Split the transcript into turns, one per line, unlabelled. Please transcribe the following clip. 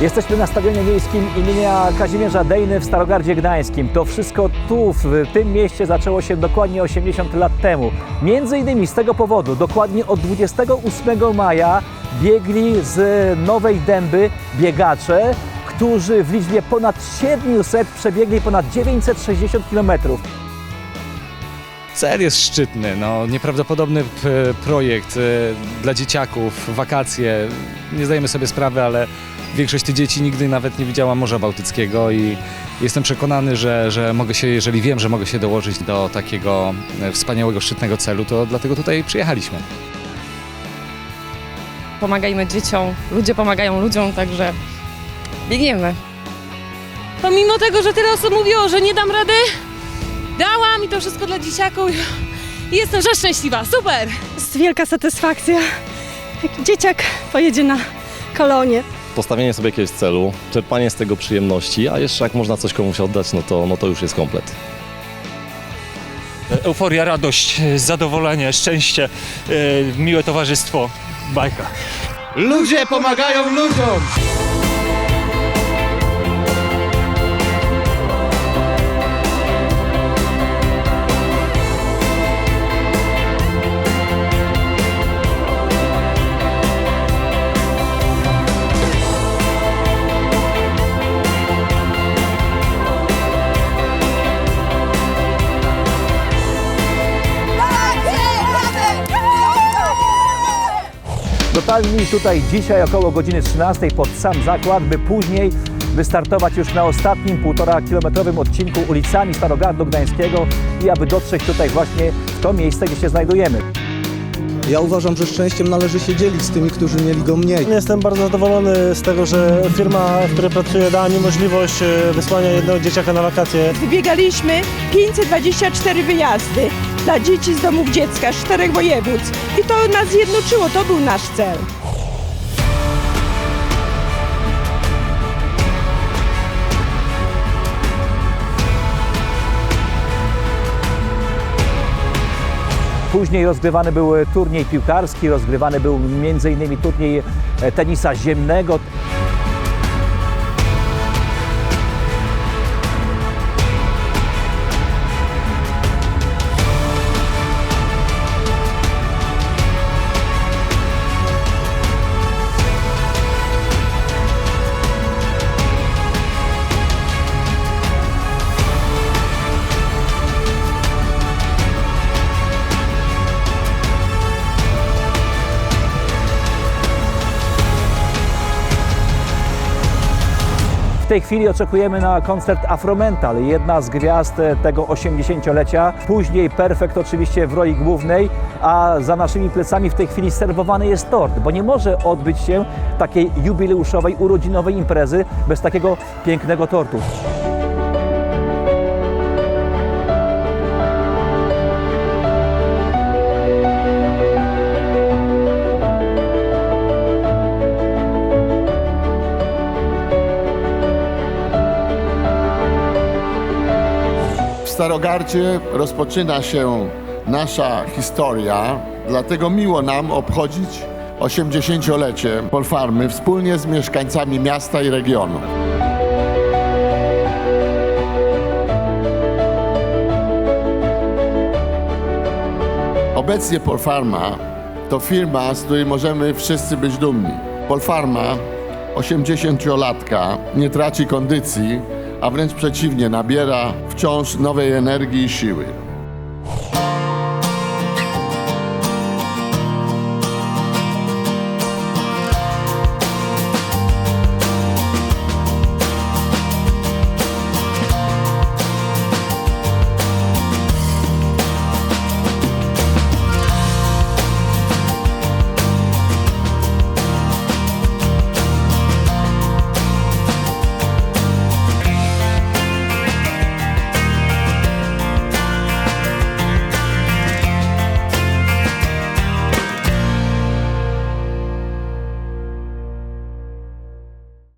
Jesteśmy na stadionie miejskim imienia Kazimierza Dejny w Starogardzie Gdańskim. To wszystko tu, w tym mieście zaczęło się dokładnie 80 lat temu. Między innymi z tego powodu, dokładnie od 28 maja biegli z Nowej Dęby biegacze, którzy w liczbie ponad 700 przebiegli ponad 960 kilometrów.
Cel jest szczytny, no, nieprawdopodobny p- projekt e, dla dzieciaków, wakacje. Nie zdajemy sobie sprawy, ale większość tych dzieci nigdy nawet nie widziała Morza Bałtyckiego i jestem przekonany, że, że mogę się, jeżeli wiem, że mogę się dołożyć do takiego e, wspaniałego, szczytnego celu, to dlatego tutaj przyjechaliśmy.
pomagajmy dzieciom, ludzie pomagają ludziom, także biegniemy.
Pomimo tego, że tyle osób mówiło, że nie dam rady, dałam i to wszystko dla dzieciaków. I jestem że szczęśliwa, super!
jest wielka satysfakcja. Jak dzieciak pojedzie na kolonie.
Postawienie sobie jakiegoś celu, czerpanie z tego przyjemności, a jeszcze jak można coś komuś oddać, no to, no to już jest komplet.
Euforia, radość, zadowolenie, szczęście, e, miłe towarzystwo, bajka.
Ludzie pomagają ludziom!
Dotarli tutaj dzisiaj około godziny 13 pod sam zakład, by później wystartować już na ostatnim półtora kilometrowym odcinku ulicami Starogardu Gdańskiego i aby dotrzeć tutaj właśnie w to miejsce, gdzie się znajdujemy.
Ja uważam, że szczęściem należy się dzielić z tymi, którzy mieli go mniej.
Jestem bardzo zadowolony z tego, że firma, w której pracuję, dała mi możliwość e, wysłania jednego dzieciaka na wakacje.
Wybiegaliśmy 524 wyjazdy dla dzieci z domów dziecka z czterech województw. I to nas zjednoczyło, to był nasz cel.
Później rozgrywany był turniej piłkarski, rozgrywany był m.in. turniej e, tenisa ziemnego. Tej chwili oczekujemy na koncert Afromental, jedna z gwiazd e, tego 80-lecia. Później Perfekt oczywiście w roli głównej, a za naszymi plecami w tej chwili serwowany jest tort, bo nie może odbyć się takiej jubileuszowej, urodzinowej imprezy bez takiego pięknego tortu.
Starogardzie rozpoczyna się nasza historia, dlatego miło nam obchodzić 80-lecie Polfarmy wspólnie z mieszkańcami miasta i regionu. Obecnie Polfarma to firma, z której możemy wszyscy być dumni. Polfarma, 80-latka, nie traci kondycji, a wręcz przeciwnie, nabiera wciąż nowej energii i siły.